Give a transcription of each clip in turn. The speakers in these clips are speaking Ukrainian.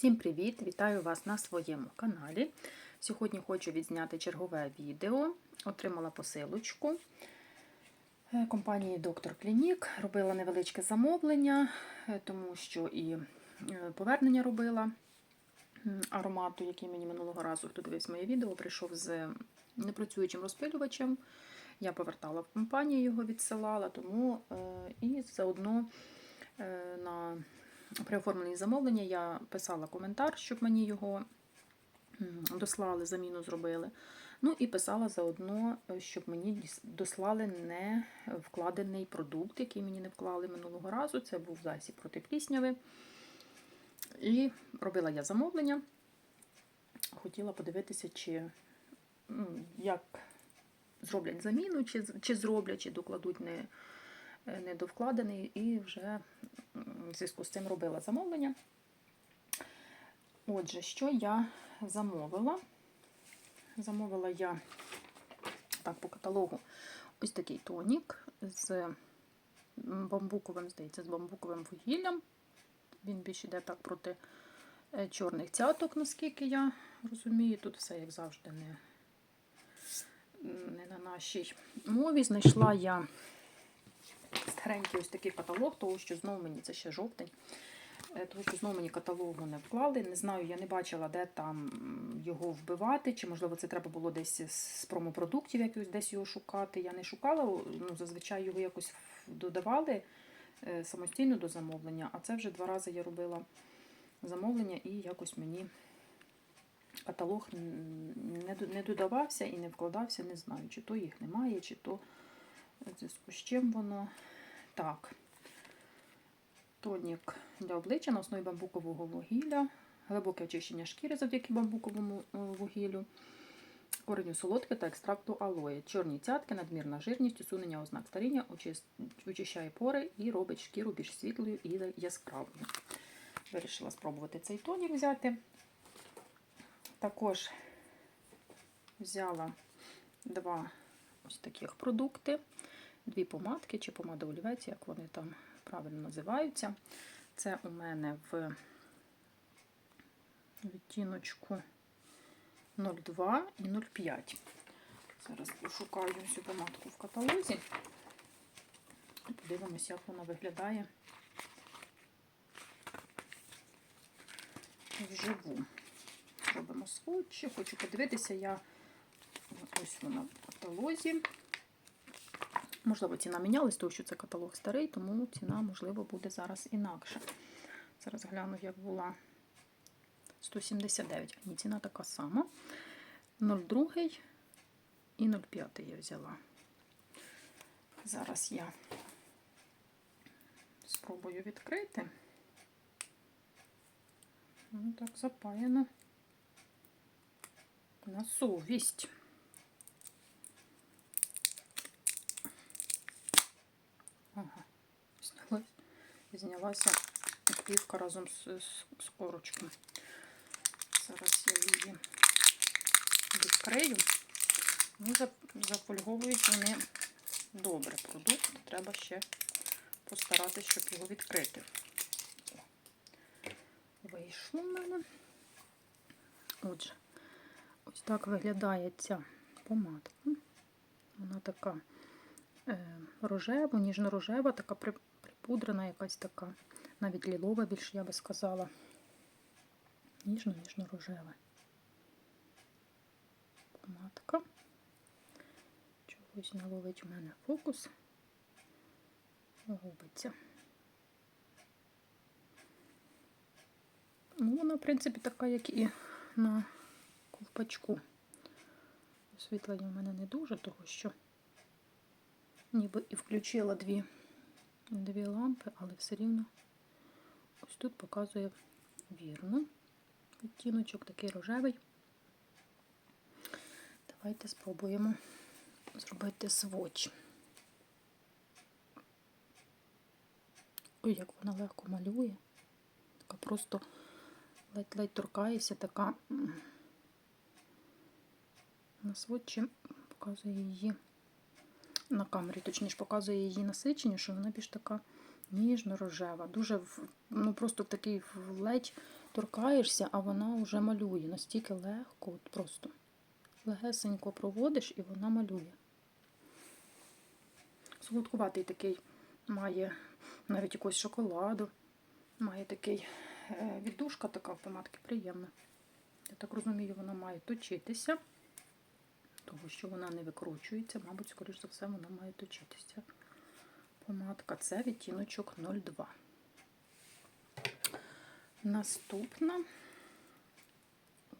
Всім привіт! Вітаю вас на своєму каналі. Сьогодні хочу відзняти чергове відео. Отримала посилочку е, компанії Доктор Клінік. Робила невеличке замовлення, е, тому що і е, повернення робила аромату, який мені минулого разу, хто дивився моє відео, прийшов з непрацюючим розпилювачем. Я повертала в компанію, його відсилала, тому і заодно на при оформленні замовлення я писала коментар, щоб мені його дослали, заміну зробили. Ну і писала заодно, е, щоб мені дослали не вкладений продукт, який мені не вклали минулого разу. Це був засіб проти плісняви. І робила я замовлення. Хотіла подивитися, чи як зроблять заміну, чи, чи зроблять, чи докладуть не, недовкладений, і вже в зв'язку з цим робила замовлення. Отже, що я замовила? Замовила я так, по каталогу ось такий тонік з бамбуковим, здається, з бамбуковим вугіллям. Він більш іде так проти е, чорних цяток, наскільки я розумію. Тут все, як завжди, не, не на нашій мові. Знайшла я старенький ось такий каталог, того, що знову мені це ще жовтень. е, Того, що знову мені каталогу не вклали. Не знаю, я не бачила, де там його вбивати, чи можливо це треба було десь з промопродуктів якось десь його шукати. Я не шукала, ну, зазвичай його якось додавали е, самостійно до замовлення, а це вже два рази я робила замовлення і якось мені каталог не додавався і не вкладався, не знаю, чи то їх немає, чи то в зв'язку з чим воно. Так. Тонік для обличчя на основі бамбукового вугілля, глибоке очищення шкіри завдяки бамбуковому е, вугіллю, кореню солодки та екстракту алої, чорні цятки, надмірна жирність, усунення ознак старіння, очищає пори і робить шкіру більш світлою і яскравою. Вирішила спробувати цей тонік взяти. Також взяла два ось таких продукти, дві помадки чи помада олівець, як вони там правильно називаються. Це у мене в відтіночку 02 і 05. Зараз пошукаю цю помадку в каталозі. І подивимося, як вона виглядає вживу. Робимо сводчі. Хочу подивитися, я ось вона в каталозі. Можливо, ціна мінялась, тому що це каталог старий, тому ціна, можливо, буде зараз інакша. Зараз гляну, як була 179. Ні, ціна така сама. 0,2 і 0,5 я взяла. Зараз я спробую відкрити. Ну, так запаяно на совість. Знялася плівка разом з, з, з корочкою. Зараз я її відкрию. Ну, зап- зафольговують вони добре продукт. Треба ще постаратися, щоб його відкрити. Вийшло в мене. Отже, ось так виглядає ця помадка. Вона така е, рожева, ніжно-рожева, така припудрена, якась така, навіть лілова більше, я би сказала. Ніжно-ніжно-рожева. Помадка. Чогось не ловить у мене фокус. Губиться. Ну, вона, в принципі, така, як і на ковпачку. Освітлення в мене не дуже, того що ніби і включила дві, дві лампи, але все рівно ось тут показує вірно. Відтіночок такий рожевий. Давайте спробуємо зробити сводч. Ой, як вона легко малює. Така просто ледь-ледь торкається, така на сводчі показує її на камері, точніше, показує її насичення, що вона більш така ніжно-рожева. Дуже ну, просто такий ледь торкаєшся, а вона вже малює. Настільки легко, от просто легесенько проводиш і вона малює. Солодкуватий такий має навіть якогось шоколаду. Має такий е, віддушка така в помадки приємна. Я так розумію, вона має точитися, тому що вона не викручується, мабуть, скоріш за все, вона має точитися. Помадка це відтіночок 02. Наступна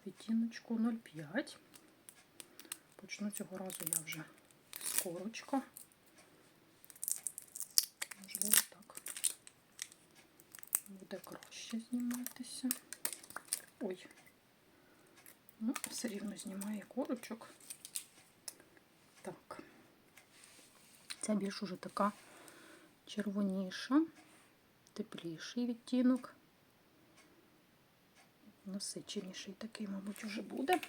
відтіночку 05. Почну цього разу я вже з корочка. Можливо, так буде краще зніматися. Ой, ну, все рівно знімає корочок. Так. Ця більш уже така червоніша, тепліший відтінок. Насиченіший такий, мабуть, уже буде.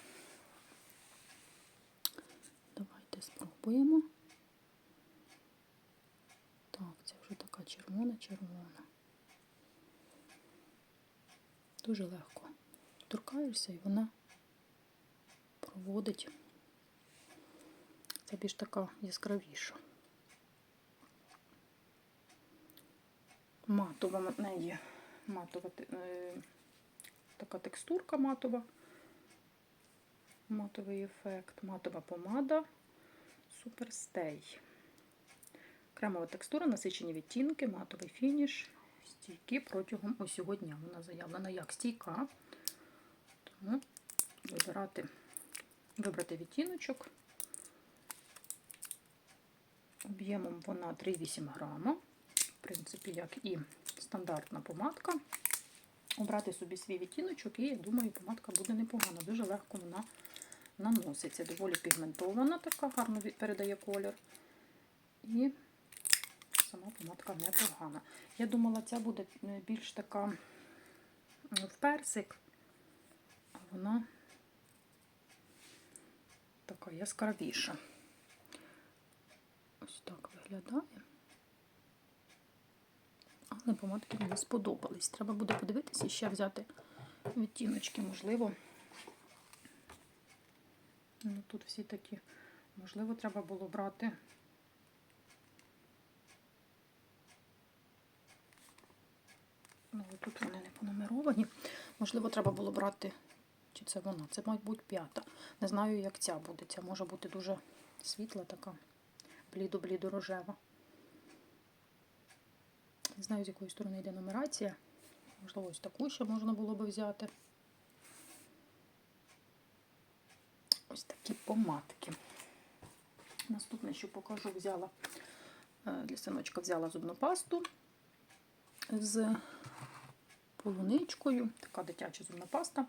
Давайте спробуємо. Так, це вже така червона-червона. Дуже легко. Торкаєшся і вона проводить. Це більш така яскравіша. Матова в неї матова е, така текстурка матова. Матовий ефект, матова помада Суперстей. Кремова текстура, насичені відтінки, матовий фініш, стійкі протягом усього дня. Вона заявлена як стійка. Тому вибирати, вибрати відтіночок. Об'ємом вона 3,8 грама. Принципі, як і стандартна помадка. Обрати собі свій відтіночок, і я думаю, помадка буде непогана. Дуже легко вона наноситься. Доволі пігментована, така гарно передає колір. І сама помадка непогана. Я думала, ця буде е, більш така в персик, а вона така яскравіша. Ось так виглядає. Але помадки мені сподобались. Треба буде подивитися і ще взяти відтіночки, можливо. Ну, тут всі такі. Можливо, треба було брати. Ну, тут вони не понумеровані. Можливо, треба було брати. Чи це вона? Це, мабуть, п'ята. Не знаю, як ця буде. Ця може бути дуже світла така, блідо-блідо рожева. Не знаю, з якої сторони йде нумерація. Можливо, ось таку ще можна було би взяти. Ось такі помадки. Наступне, що покажу, взяла е, для синочка взяла зубну пасту з полуничкою. Така дитяча зубна паста.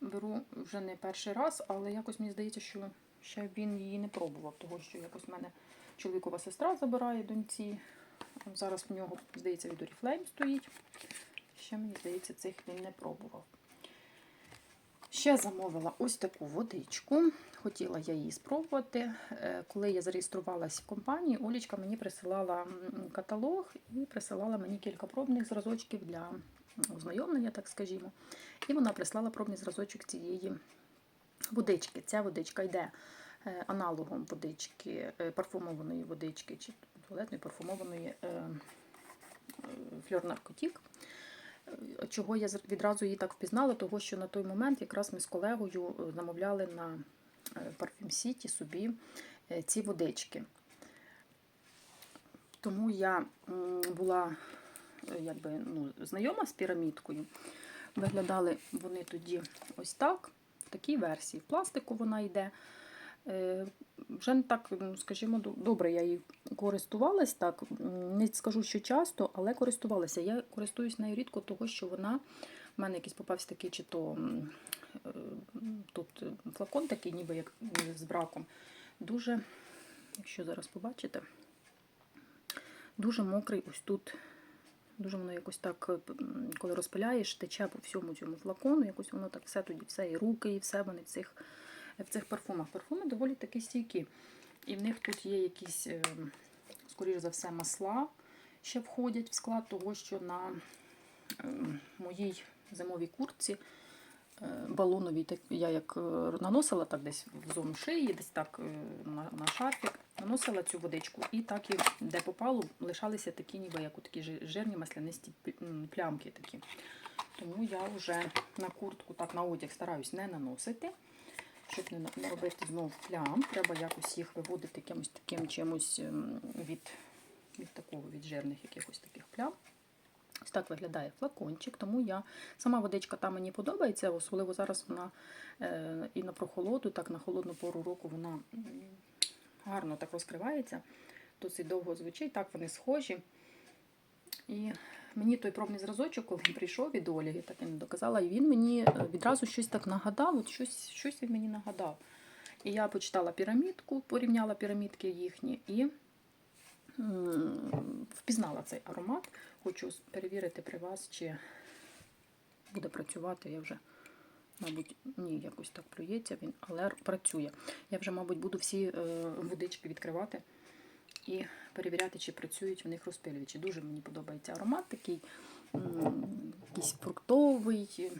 Беру вже не перший раз, але якось мені здається, що ще він її не пробував, того що якось в мене чоловікова сестра забирає доньці. Зараз в нього, здається, від Oriflame стоїть. Ще, мені здається, цих він не пробував. Ще замовила ось таку водичку. Хотіла я її спробувати. Е, Коли я зареєструвалась в компанії, Олічка мені присилала каталог і присилала мені кілька пробних зразочків для ознайомлення, так скажімо. І вона прислала пробний зразочок цієї водички. Ця водичка йде е, аналогом водички, е, парфумованої водички чи туалетної парфумованої е, фльор наркотік. Е, Чого я відразу її так впізнала, того що на той момент якраз ми з колегою е, замовляли на City собі ці водички. Тому я була якби, ну, знайома з пірамідкою. Виглядали вони тоді ось так, в такій версії. В пластику вона йде. Е, Вже не так, скажімо, добре я її користувалась так. Не скажу, що часто, але користувалася. Я користуюсь нею рідко, того, що вона в мене якийсь попався такий, чи то е, тут флакон такий, ніби як з браком. Дуже, якщо зараз побачите, дуже мокрий ось тут. Дуже воно якось так, е, коли розпиляєш, тече по всьому цьому флакону, якось воно так все тоді, все, і руки, і все вони в цих, в цих парфумах. Парфуми доволі такі стійкі. І в них тут є якісь, е, скоріш за все, масла ще входять в склад того, що на е, моїй зимовій куртці е, балоновій. Я як наносила так десь в зону шиї, десь так на шарфік, наносила цю водичку, і так і де попало, лишалися такі, ніби як такі жирні маслянисті плямки такі. Тому я вже на куртку, так на одяг стараюсь не наносити, щоб не робити знову плям. Треба якось їх виводити якимось таким чимось ем, від, від такого від жирних якихось таких плям. Ось так виглядає флакончик, тому я сама водичка там мені подобається, особливо зараз вона е, і на прохолоду, так на холодну пору року вона гарно так розкривається, досить довго звучить, так вони схожі. І мені той пробний зразочок, коли він прийшов від Олі, так я не доказала, і він мені е, відразу щось так нагадав, от щось, щось він мені нагадав. І я почитала пірамідку, порівняла пірамідки їхні і впізнала цей аромат. Хочу перевірити при вас, чи буде працювати. Я вже, мабуть, ні, якось так плюється він, але працює. Я вже, мабуть, буду всі е, водички відкривати і перевіряти, чи працюють в них розпилювачі. Дуже мені подобається аромат такий, якийсь фруктовий,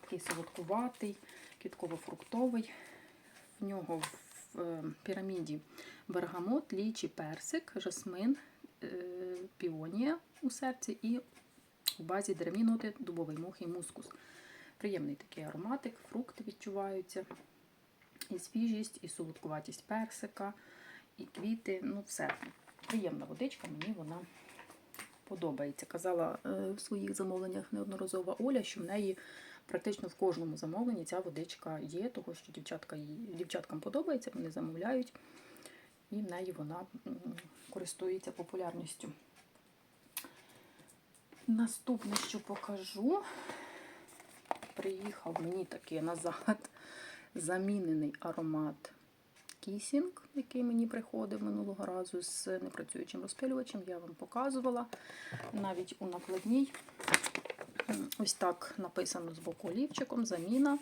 такий солодкуватий, квітково-фруктовий. В нього в піраміді бергамот, лічі, персик, жасмин, е, піонія у серці і у базі деревні ноти, дубовий мох і мускус. Приємний такий ароматик, фрукти відчуваються, і свіжість, і солодкуватість персика, і квіти. Ну, все. Приємна водичка, мені вона подобається. Казала е, в своїх замовленнях неодноразово Оля, що в неї практично в кожному замовленні ця водичка є, того що дівчатка, дівчаткам подобається, вони замовляють, і в неї вона користується популярністю. Наступне, що покажу, приїхав мені таки назад замінений аромат Кісінг, який мені приходив минулого разу з непрацюючим розпилювачем. Я вам показувала навіть у накладній. Ось так написано з боку олівчиком. Заміна.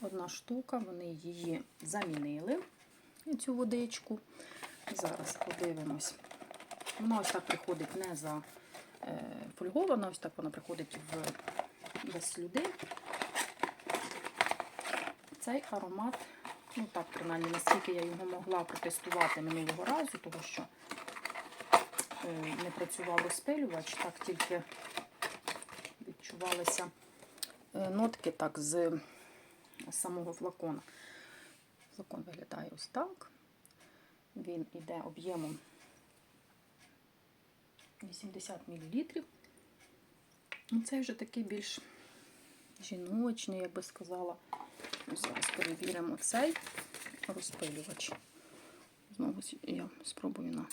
Одна штука, вони її замінили, цю водичку. Зараз подивимось. Вона ось так приходить не за е, фольгована, ось так вона приходить в без слюди. Цей аромат, ну так, принаймні, наскільки я його могла протестувати минулого разу, тому що е, не працював розпилювач, так тільки відчувалися е, нотки так з самого флакона. Флакон виглядає ось так. Він іде об'ємом 80 мл. Цей вже такий більш жіночний, я би сказала. Зараз перевіримо цей розпилювач. Знову я спробую на.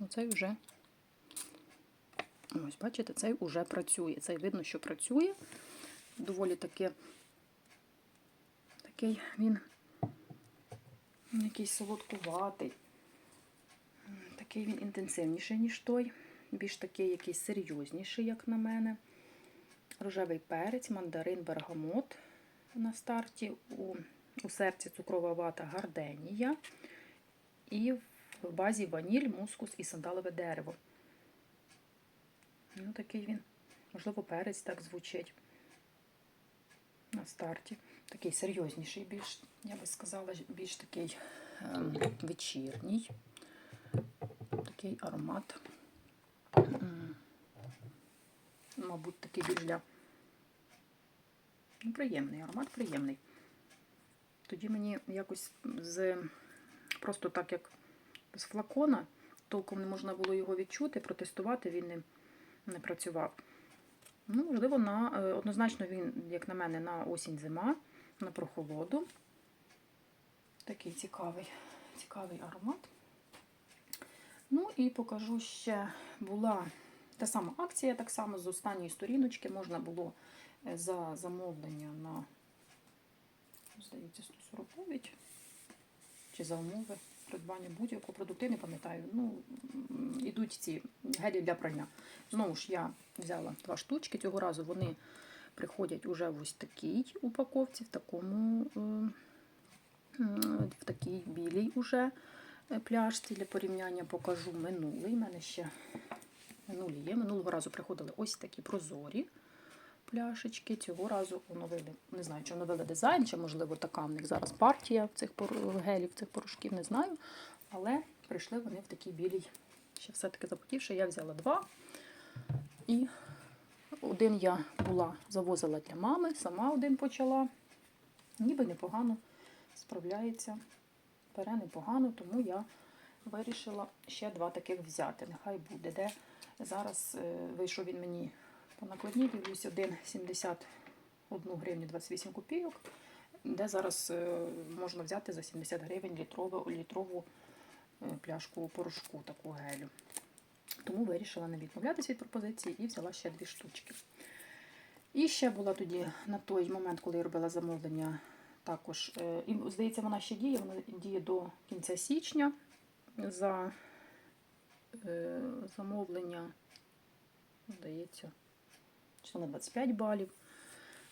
Оцей вже. Ось, бачите, цей вже працює. Цей видно, що працює. Доволі таки такий він якийсь солодкуватий. Такий він інтенсивніший, ніж той. Більш такий якийсь серйозніший, як на мене. Рожевий перець, мандарин, бергамот на старті. У, у серці цукрова вата гарденія. І в базі ваніль, мускус і сандалове дерево. Ну, такий він, можливо, перець так звучить на старті. Такий серйозніший, більш, я би сказала, більш такий ем, вечірній. Такий аромат. Мабуть, такий більш для. Ну, приємний аромат, приємний. Тоді мені якось з просто так, як з флакона, толком не можна було його відчути, протестувати, він не, не працював. Ну, можливо, на, е, однозначно він, як на мене, на осінь-зима, на прохолоду. Такий цікавий, цікавий аромат. Ну і покажу ще була та сама акція, так само з останньої сторіночки можна було за замовлення на, здається, 149 чи за умови придбання будь-якого продукту, не пам'ятаю. Ну, ідуть ці гелі для прання. Знову ж я взяла два штучки. Цього разу вони приходять уже в ось такій упаковці, в такому, е, в такій білій уже е, пляшці для порівняння покажу минулий. У мене ще минулі є. Минулого разу приходили ось такі прозорі. Пляшечки. Цього разу оновили, не знаю, чи оновили дизайн, чи, можливо, така в них зараз партія цих пор- гелів, цих порошків, не знаю. Але прийшли вони в такій білій, ще все-таки запотівши, я взяла два. І один я була, завозила для мами, сама один почала. Ніби непогано справляється. Бере непогано, тому я вирішила ще два таких взяти. Нехай буде. Де зараз е, вийшов він мені по накладній, дивлюсь, 1,71 гривню 28 копійок, де зараз е, можна взяти за 70 гривень літрову, літрову е, пляшку порошку, таку гелю. Тому вирішила не відмовлятися від пропозиції і взяла ще дві штучки. І ще була тоді на той момент, коли я робила замовлення, також, е, і здається, вона ще діє, вона діє до кінця січня за замовлення, здається, чи на 25 балів.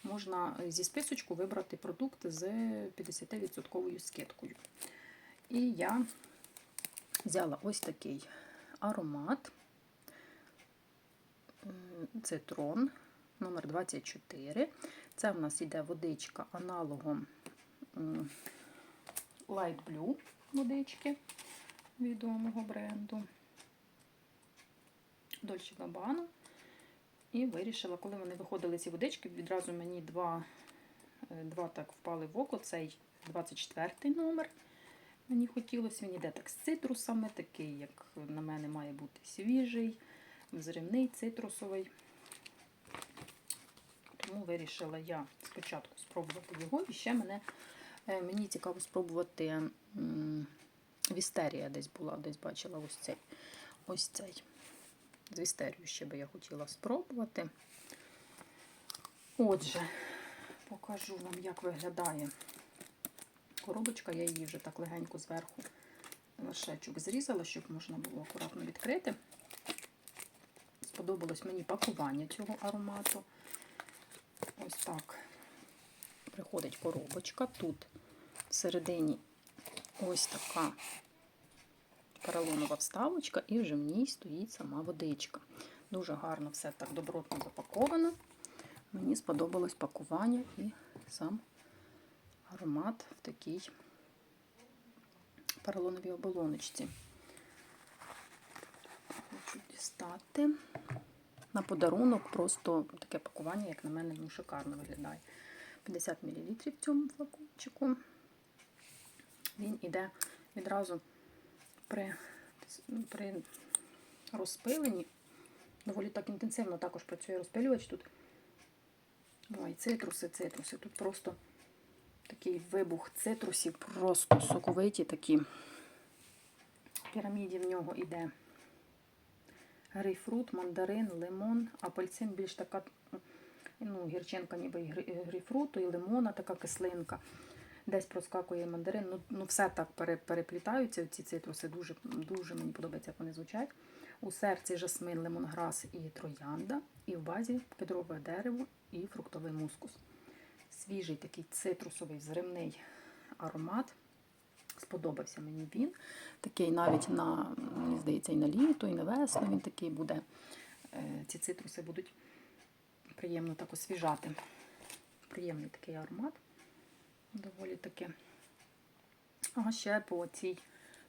Можна зі списочку вибрати продукт з 50% скидкою. І я взяла ось такий аромат цитрон номер 24. Це в нас йде водичка аналогом Light Blue водички відомого бренду Dolce Gabbana. І вирішила, коли вони виходили ці водички, відразу мені два, е, два так впали в око. Цей 24 номер. Мені хотілося, він іде так з цитрусами, такий, як на мене має бути свіжий, взривний, цитрусовий. Тому вирішила я спочатку спробувати його. І ще мене, е, мені цікаво спробувати вістерія десь була, десь бачила ось цей. Ось цей. З вістерію ще би я хотіла спробувати. Отже, покажу вам, як виглядає коробочка. Я її вже так легенько зверху вершечок зрізала, щоб можна було акуратно відкрити. Сподобалось мені пакування цього аромату. Ось так приходить коробочка. Тут всередині ось така поролонова вставочка, і вже в ній стоїть сама водичка. Дуже гарно все так добротно запаковано. Мені сподобалось пакування і сам аромат в такій поролоновій оболоночці. Хочу дістати. На подарунок просто таке пакування, як на мене, ну, шикарно виглядає. 50 мл в цьому флакончику. Він іде відразу при, при розпиленні. Доволі так інтенсивно також працює розпилювач тут. Ой, цитруси, цитруси. Тут просто такий вибух цитрусів, просто соковиті такі. В піраміді в нього йде грейпфрут, мандарин, лимон, апельсин більш така, ну, гірчинка ніби і грейпфруту, і лимона, така кислинка. Десь проскакує мандарин. Ну, ну все так пере- переплітаються ці цитруси. Дуже, дуже мені подобається, як вони звучать. У серці жасмин, лимонграс і троянда. І в базі кедрове дерево і фруктовий мускус. Свіжий такий цитрусовий взривний аромат. Сподобався мені він. Такий навіть на, мені здається, і на літо, і на весну він такий буде. Е, Ці цитруси будуть приємно так освіжати. Приємний такий аромат. Доволі таки. А ще по цій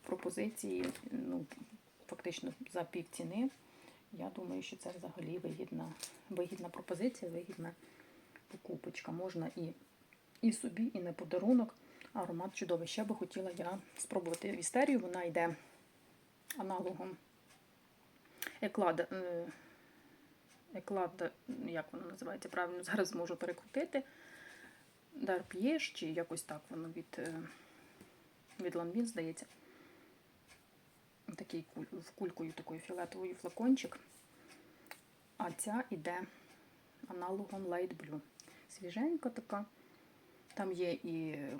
пропозиції, ну, фактично за пів ціни, я думаю, що це взагалі вигідна, вигідна пропозиція, вигідна покупочка. Можна і, і собі, і на подарунок. Аромат чудовий. Ще би хотіла я спробувати вістерію. Вона йде аналогом еклад, е, еклад, як воно називається правильно, зараз зможу перекрутити. Дарп'єш, чи якось так воно від, е, від Ланвін, здається. Такий куль, кулькою такою фіолетовою флакончик. А ця іде аналогом Light Blue. Свіженька така. Там є і е,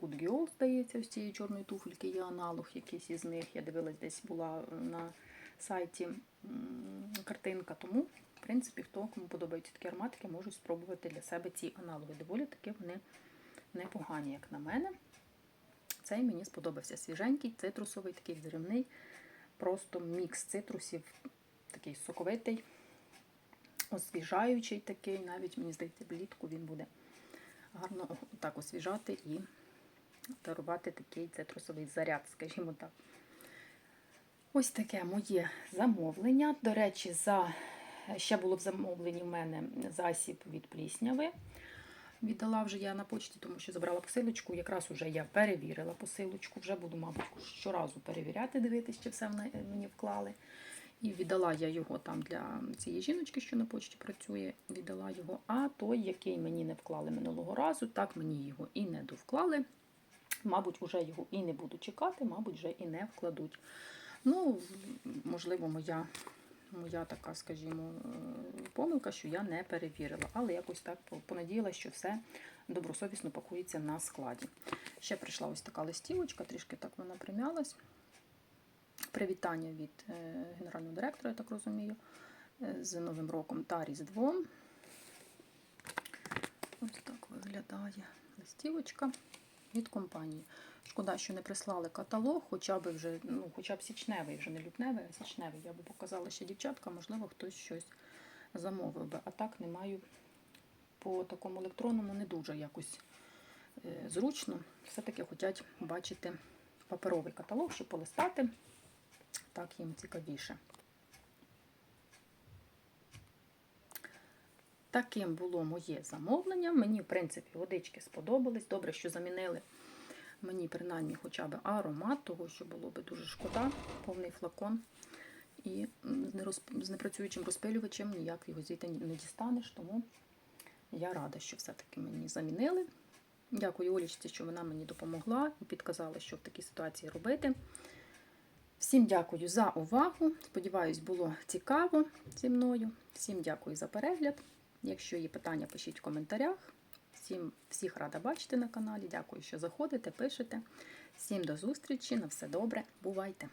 Good Girl, здається, з цієї чорної туфельки є аналог якийсь із них. Я дивилась, десь була на сайті картинка. Тому, принципі, хто кому подобаються такі ароматики, можуть спробувати для себе ці аналоги. Доволі таки вони непогані, як на мене. Цей мені сподобався свіженький, цитрусовий, такий взривний. Просто мікс цитрусів, такий соковитий. освіжаючий такий, навіть мені здається, влітку він буде гарно так освіжати і дарувати такий цитрусовий заряд, скажімо так. Ось таке моє замовлення. До речі, за ще було в замовленні в мене засіб від плісняви. Віддала вже я на почті, тому що забрала посилочку. Якраз вже я перевірила посилочку. Вже буду, мабуть, щоразу перевіряти, дивитися, чи все мені вклали. І віддала я його там для цієї жіночки, що на почті працює. Віддала його. А той, який мені не вклали минулого разу, так мені його і не довклали. Мабуть, вже його і не буду чекати, мабуть, вже і не вкладуть. Ну, можливо, моя, моя така, скажімо, помилка, що я не перевірила. Але якось так понадіялася, що все добросовісно пакується на складі. Ще прийшла ось така листівочка, трішки так вона примялась. Привітання від е, генерального директора, я так розумію, е, з Новим роком та Різдвом. Ось так виглядає листівочка від компанії. Шкода, що не прислали каталог, хоча б вже, ну, хоча б січневий, вже не лютневий, а січневий. Я би показала ще дівчатка, можливо, хтось щось замовив би. А так не маю по такому електронному не дуже якось е, зручно. Все-таки хочуть бачити паперовий каталог, щоб полистати. Так їм цікавіше. Таким було моє замовлення. Мені, в принципі, водички сподобались. Добре, що замінили мені, принаймні, хоча б аромат, того, що було би дуже шкода, повний флакон. І з непрацюючим розпилювачем ніяк його звідти не дістанеш, тому я рада, що все-таки мені замінили. Дякую Олічці, що вона мені допомогла і підказала, що в такій ситуації робити. Всім дякую за увагу. Сподіваюсь, було цікаво зі мною. Всім дякую за перегляд. Якщо є питання, пишіть в коментарях. Всім всіх рада бачити на каналі. Дякую, що заходите, пишете. Всім до зустрічі. На все добре. Бувайте!